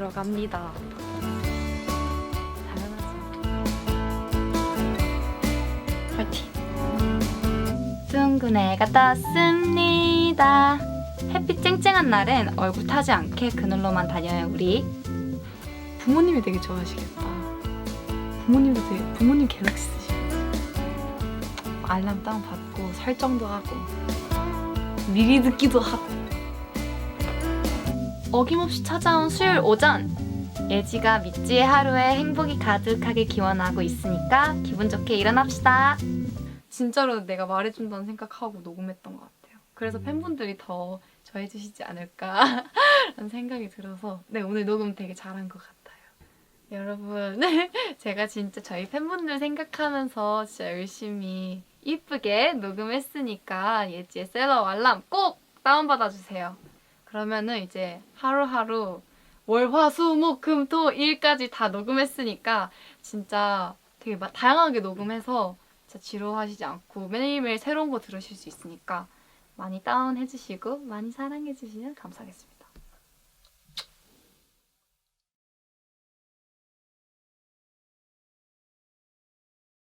들어갑니다. 파이팅! 둥근해가 떴습니다. 햇빛 쨍쨍한 날엔 얼굴 타지 않게 그늘로만 다녀요 우리. 부모님이 되게 좋아하시겠다. 부모님도 되게 부모님 갤럭시 알람 다운 받고 설정도 하고 미리 듣기도 하고 어김없이 찾아온 수요일 오전 예지가 미지의 하루에 행복이 가득하게 기원하고 있으니까 기분 좋게 일어납시다. 진짜로 내가 말해준다는 생각하고 녹음했던 것 같아요. 그래서 팬분들이 더 좋아해주시지 않을까 라는 생각이 들어서 네 오늘 녹음 되게 잘한 것 같아요. 여러분 제가 진짜 저희 팬분들 생각하면서 진짜 열심히 이쁘게 녹음했으니까 예지의 셀러 알람 꼭 다운받아 주세요. 그러면은 이제 하루하루 월화수목금토 일까지 다 녹음했으니까 진짜 되게 마- 다양하게 녹음해서 진짜 지루하시지 않고 매일매일 새로운 거 들으실 수 있으니까 많이 다운해 주시고 많이 사랑해 주시면 감사하겠습니다.